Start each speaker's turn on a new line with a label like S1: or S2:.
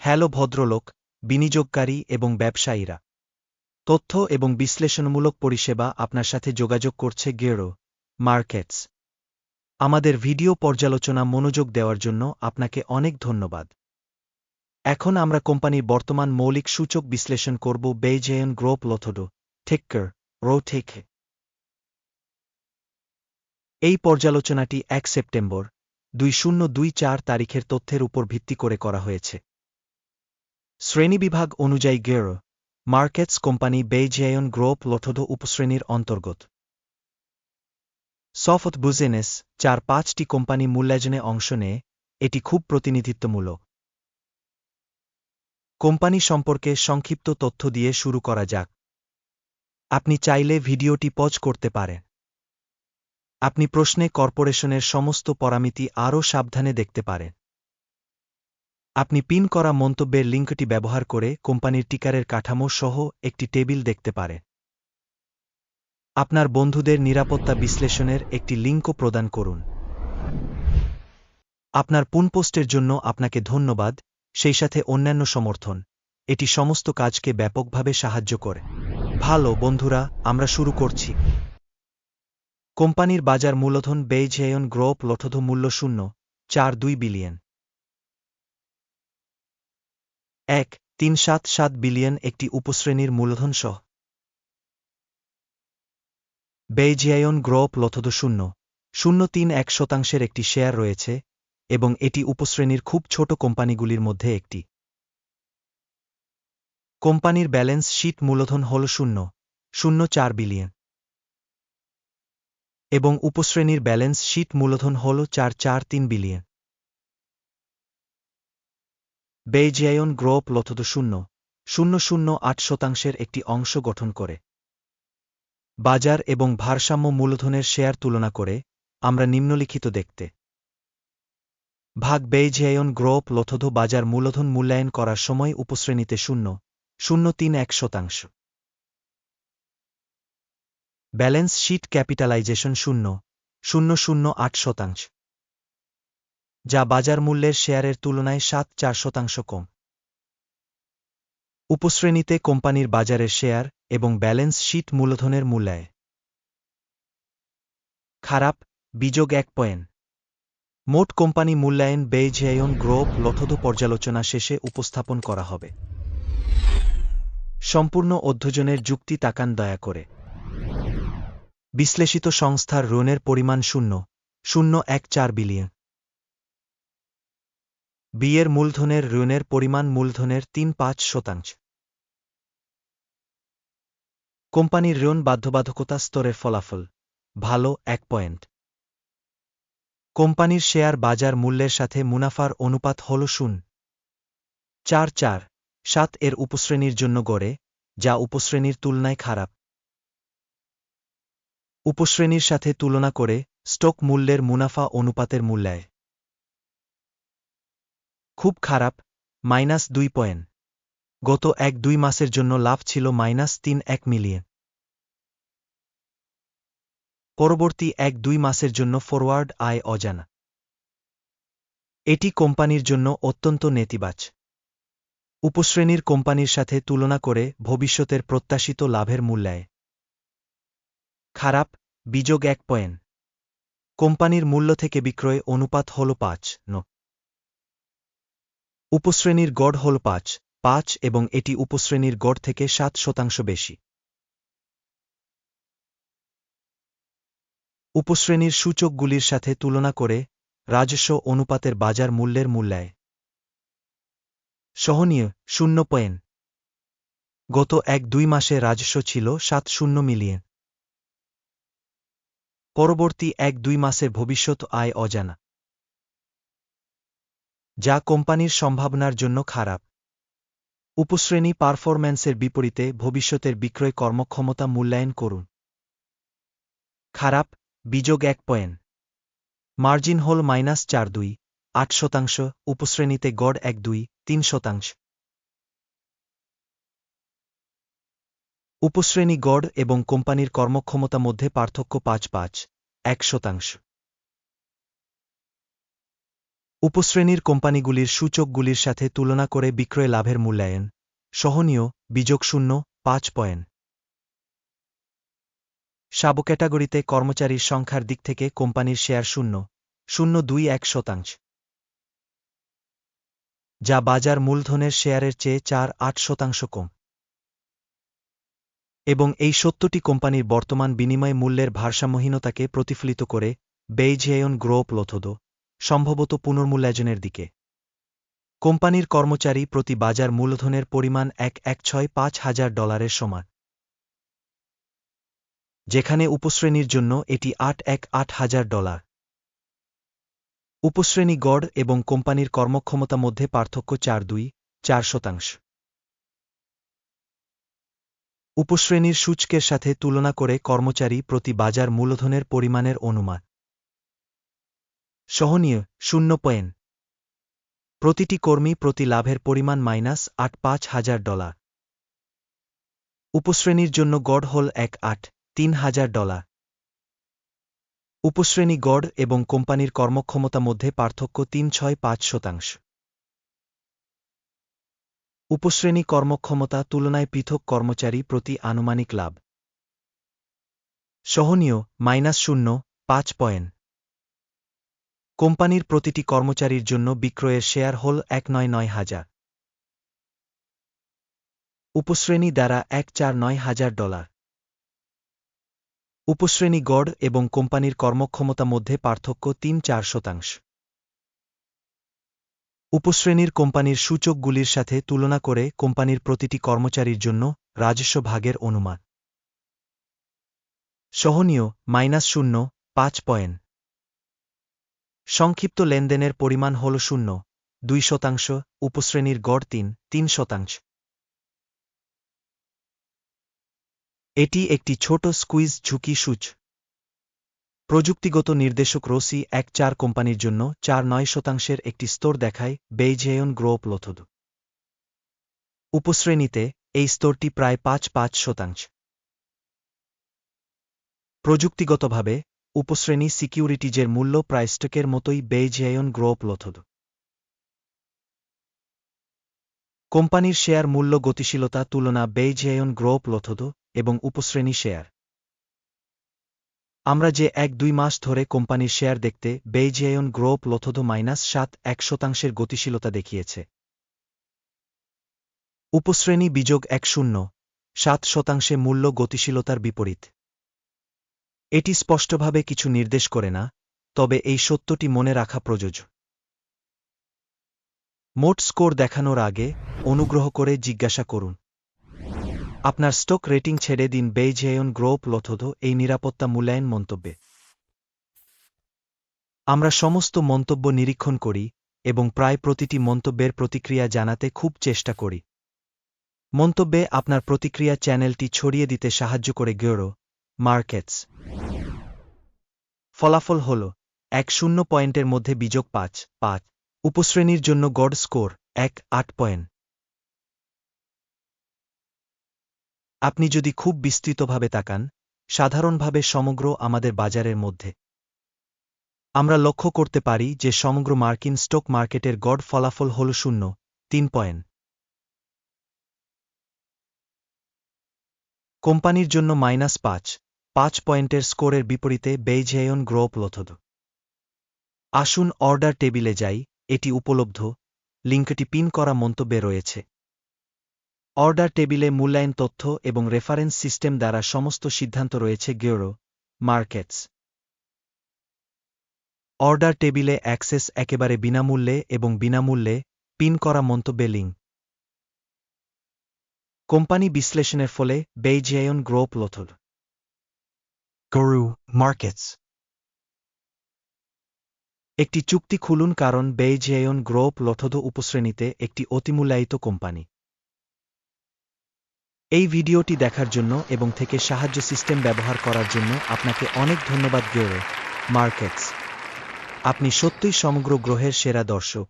S1: Hello ভদ্রলোক, বিনিয়োগকারী এবং ব্যবসায়ীরা। তথ্য এবং বিশ্লেষণমূলক পরিষেবা আপনার সাথে যোগাযোগ করছে গেরো, মার্কেটস। আমাদের ভিডিও পর্যালোচনা মনোযোগ দেওয়ার জন্য আপনাকে অনেক ধন্যবাদ। এখন আমরা কোম্পানির বর্তমান মৌলিক সূচক বিশ্লেষণ করব বেইজেয়ন গ্রোপ লথোডো, ঠেক্কর, রো ঠেকে এই পর্যালোচনাটি এক সেপ্টেম্বর, দুই শূন্য দুই চার তারিখের তথ্যের উপর ভিত্তি করে করা হয়েছে। শ্রেণীবিভাগ অনুযায়ী গের, মার্কেটস কোম্পানি বেইজিয়ায়ন গ্রোপ লঠোধো উপশ্রেণীর অন্তর্গত। সফত বুজেনেস চার পাঁচটি কোম্পানি মূল্যায়নে অংশ নেয়, এটি খুব প্রতিনিধিত্বমূলক। কোম্পানি সম্পর্কে সংক্ষিপ্ত তথ্য দিয়ে শুরু করা যাক। আপনি চাইলে ভিডিওটি পজ করতে পারেন। আপনি প্রশ্নে কর্পোরেশনের সমস্ত পরামিতি আরও সাবধানে দেখতে পারেন। আপনি পিন করা মন্তব্যের লিঙ্কটি ব্যবহার করে কোম্পানির টিকারের কাঠামো সহ একটি টেবিল দেখতে পারে। আপনার বন্ধুদের নিরাপত্তা বিশ্লেষণের একটি লিঙ্কও প্রদান করুন। আপনার পুনপোস্টের জন্য আপনাকে ধন্যবাদ, সেই সাথে অন্যান্য সমর্থন। এটি সমস্ত কাজকে ব্যাপকভাবে সাহায্য করে। ভালো, বন্ধুরা, আমরা শুরু করছি। কোম্পানির বাজার মূলধন বেইজেয়ন গ্রোপ লঠধ মূল্য শূন্য, চার দুই বিলিয়ন। এক, তিন, সাত সাত বিলিয়ন একটি উপশ্রেণীর মূলধন সহ। বেইজিয়ায়ন গ্রোপ লথদ শূন্য। শূন্য তিন এক শতাংশের একটি শেয়ার রয়েছে এবং এটি উপশ্রেণীর খুব ছোট কোম্পানিগুলির মধ্যে একটি। কোম্পানির ব্যালেন্স শীট মূলধন হল শূন্য শূন্য চার বিলিয়ন। এবং উপশ্রেণীর ব্যালেন্স শীট মূলধন হল চার চার, তিন বিলিয়ন। বেইজিয়ায়ন গ্রোপ লথদ শূন্য শূন্য শূন্য আট শতাংশের একটি অংশ গঠন করে। বাজার এবং ভারসাম্য মূলধনের শেয়ার তুলনা করে আমরা নিম্নলিখিত দেখতে। ভাগ বেইজিয়ায়ন গ্রোপ লথধ বাজার মূলধন মূল্যায়ন করার সময় উপশ্রেণীতে শূন্য শূন্য তিন এক শতাংশ। ব্যালেন্স শিট ক্যাপিটালাইজেশন শূন্য শূন্য শূন্য আট শতাংশ। যা বাজার মূল্যের শেয়ারের তুলনায় সাত চার শতাংশ কম। উপশ্রেণীতে কোম্পানির বাজারের শেয়ার এবং ব্যালেন্স শিট মূলধনের মূল্যায়। খারাপ, বিযোগ এক পয়েন্ট। মোট কোম্পানি মূল্যায়ন বেইজেয়ন গ্রোপ লথধ পর্যালোচনা শেষে উপস্থাপন করা হবে। সম্পূর্ণ অধ্যজনের যুক্তি তাকান দয়া করে। বিশ্লেষিত সংস্থার ঋণের পরিমাণ শূন্য শূন্য এক চার বিলিয়ন। বিয়ের মূলধনের ঋণের পরিমাণ মূলধনের তিন পাঁচ শতাংশ। কোম্পানির ঋণ বাধ্যবাধকতা স্তরের ফলাফল, ভালো এক পয়েন্ট। কোম্পানির শেয়ার বাজার মূল্যের সাথে মুনাফার অনুপাত হল শূন্য। চার চার, সাত এর উপশ্রেণীর জন্য গড়ে, যা উপশ্রেণীর তুলনায় খারাপ। উপশ্রেণীর সাথে তুলনা করে, স্টক মূল্যের মুনাফা অনুপাতের মূল্যায়। খুব খারাপ, মাইনাস দুই পয়েন্ট। গত এক দুই মাসের জন্য লাভ ছিল মাইনাস তিন এক মিলিয়ন। পরবর্তী এক দুই মাসের জন্য ফরওয়ার্ড আয় অজানা। এটি কোম্পানির জন্য অত্যন্ত নেতিবাচ। উপশ্রেণীর কোম্পানির সাথে তুলনা করে ভবিষ্যতের প্রত্যাশিত লাভের মূল্যায়। খারাপ, বিযোগ এক পয়েন্ট। কোম্পানির মূল্য থেকে বিক্রয় অনুপাত হল পাঁচ, ন। উপশ্রেণীর গড় হল পাঁচ পাঁচ এবং এটি উপশ্রেণীর গড় থেকে সাত শতাংশ বেশি। উপশ্রেণীর সূচকগুলির সাথে তুলনা করে রাজস্ব অনুপাতের বাজার মূল্যের মূল্যায়। সহনীয়, শূন্য পয়েন্ট। গত এক দুই মাসে রাজস্ব ছিল সাত শূন্য মিলিয়ন। পরবর্তী এক দুই মাসের ভবিষ্যৎ আয় অজানা। যা কোম্পানির সম্ভাবনার জন্য খারাপ। উপশ্রেণী পারফরম্যান্সের বিপরীতে ভবিষ্যতের বিক্রয় কর্মক্ষমতা মূল্যায়ন করুন। খারাপ বিযোগ এক পয়েন্ট। মার্জিন হল মাইনাস চার দুই, আট শতাংশ, উপশ্রেণীতে গড় এক দুই, তিন শতাংশ। উপশ্রেণী গড় এবং কোম্পানির কর্মক্ষমতা মধ্যে পার্থক্য পাঁচ পাঁচ, এক শতাংশ। উপশ্রেণীর কোম্পানিগুলির সূচকগুলির সাথে তুলনা করে বিক্রয় লাভের মূল্যায়ন। সহনীয় বিযোগ শূন্য পাঁচ পয়েন্ট। সাব ক্যাটাগরিতে কর্মচারীর সংখ্যার দিক থেকে কোম্পানির শেয়ার শূন্য। শূন্য দুই এক শতাংশ। যা বাজার মূলধনের শেয়ারের চেয়ে চার আট শতাংশ কম। এবং এই সত্যটি কোম্পানির বর্তমান বিনিময় মূল্যের ভারসাম্যহীনতাকে প্রতিফলিত করে বেইজেয়ন গ্রোপ লথদ সম্ভবত পুনর্মূল্যায়নের দিকে। কোম্পানির কর্মচারী প্রতি বাজার মূলধনের পরিমাণ এক এক ছয় পাঁচ হাজার ডলারের সমান। যেখানে উপশ্রেণীর জন্য এটি আট এক আট হাজার ডলার। উপশ্রেণী গড় এবং কোম্পানির কর্মক্ষমতা মধ্যে পার্থক্য চার দুই, চার শতাংশ। উপশ্রেণীর সূচকের সাথে তুলনা করে কর্মচারী প্রতি বাজার মূলধনের পরিমাণের অনুমান। সহনীয়, শূন্য পয়েন্ট। প্রতিটি কর্মী প্রতি লাভের পরিমাণ মাইনাস আট পাঁচ হাজার ডলার। উপশ্রেণীর জন্য গড় হল এক আট, তিন হাজার ডলার। উপশ্রেণী গড় এবং কোম্পানির কর্মক্ষমতা মধ্যে পার্থক্য তিন ছয় পাঁচ শতাংশ। উপশ্রেণী কর্মক্ষমতা তুলনায় পৃথক কর্মচারী প্রতি আনুমানিক লাভ। সহনীয়, মাইনাস শূন্য, পাঁচ পয়েন্ট। কোম্পানির প্রতিটি কর্মচারীর জন্য বিক্রয়ের শেয়ার হল এক নয় নয় হাজার। উপশ্রেণী দ্বারা এক চার নয় হাজার ডলার। উপশ্রেণী গড় এবং কোম্পানির কর্মক্ষমতা মধ্যে পার্থক্য তিন চার শতাংশ। উপশ্রেণীর কোম্পানির সূচকগুলির সাথে তুলনা করে কোম্পানির প্রতিটি কর্মচারীর জন্য রাজস্ব ভাগের অনুমান। সহনীয়, মাইনাস শূন্য, পাঁচ পয়েন্ট। সংক্ষিপ্ত লেনদেনের পরিমাণ হল শূন্য, দুই শতাংশ, উপশ্রেণীর গড় তিন তিন শতাংশ। এটি একটি ছোট স্কুইজ ঝুঁকি সূচ। প্রযুক্তিগত নির্দেশক রসি এক চার কোম্পানির জন্য চার নয় শতাংশের একটি স্তর দেখায় বেইজেয়ন গ্রোপ লথদ। উপশ্রেণীতে এই স্তরটি প্রায় পাঁচ পাঁচ শতাংশ। প্রযুক্তিগতভাবে উপশ্রেণী সিকিউরিটিজের মূল্য প্রায় স্টকের মতোই বেইজেয়ন গ্রোপ লথদ। কোম্পানির শেয়ার মূল্য গতিশীলতা তুলনা বেইজেয়ন গ্রোপ লথদ এবং উপশ্রেণী শেয়ার। আমরা যে এক দুই মাস ধরে কোম্পানির শেয়ার দেখতে বেইজেয়ন গ্রোপ লথদ মাইনাস সাত এক শতাংশের গতিশীলতা দেখিয়েছে। উপশ্রেণী বিযোগ এক শূন্য, সাত শতাংশে মূল্য গতিশীলতার বিপরীত। এটি স্পষ্টভাবে কিছু নির্দেশ করে না, তবে এই সত্যটি মনে রাখা প্রযোজ্য। মোট স্কোর দেখানোর আগে অনুগ্রহ করে জিজ্ঞাসা করুন। আপনার স্টক রেটিং ছেড়ে দিন বেইজেয়ন গ্রোপ লথধ এই নিরাপত্তা মূল্যায়ন মন্তব্যে। আমরা সমস্ত মন্তব্য নিরীক্ষণ করি এবং প্রায় প্রতিটি মন্তব্যের প্রতিক্রিয়া জানাতে খুব চেষ্টা করি। মন্তব্যে আপনার প্রতিক্রিয়া চ্যানেলটি ছড়িয়ে দিতে সাহায্য করে গেরো মার্কেটস। ফলাফল হল, এক শূন্য পয়েন্টের মধ্যে বিযোগ পাঁচ পাঁচ। উপশ্রেণীর জন্য গড় স্কোর, এক, আট পয়েন্ট। আপনি যদি খুব বিস্তৃতভাবে তাকান, সাধারণভাবে সমগ্র আমাদের বাজারের মধ্যে। আমরা লক্ষ্য করতে পারি যে সমগ্র মার্কিন স্টক মার্কেটের গড় ফলাফল হল শূন্য, তিন পয়েন্ট। কোম্পানির জন্য মাইনাস পাঁচ পাঁচ পয়েন্টের স্কোরের বিপরীতে বেইজেয়ন গ্রোপ লথদ। আসুন অর্ডার টেবিলে যাই, এটি উপলব্ধ, লিঙ্কটি পিন করা মন্তব্যে রয়েছে। অর্ডার টেবিলে মূল্যায়ন তথ্য এবং রেফারেন্স সিস্টেম দ্বারা সমস্ত সিদ্ধান্ত রয়েছে গেরো, মার্কেটস। অর্ডার টেবিলে অ্যাক্সেস একেবারে বিনামূল্যে এবং বিনামূল্যে পিন করা মন্তব্যে লিঙ্ক। কোম্পানি বিশ্লেষণের ফলে বেইজিয়ায়ন গ্রোপ লথর গরু, মার্কেটস। একটি চুক্তি খুলুন কারণ বেইজিয়ায়ন গ্রোপ লথদ উপশ্রেণীতে একটি অতিমূল্যায়িত কোম্পানি। এই ভিডিওটি দেখার জন্য এবং থেকে সাহায্য সিস্টেম ব্যবহার করার জন্য আপনাকে অনেক ধন্যবাদ, গেরো, মার্কেটস। আপনি সত্যই সমগ্র গ্রহের সেরা দর্শক।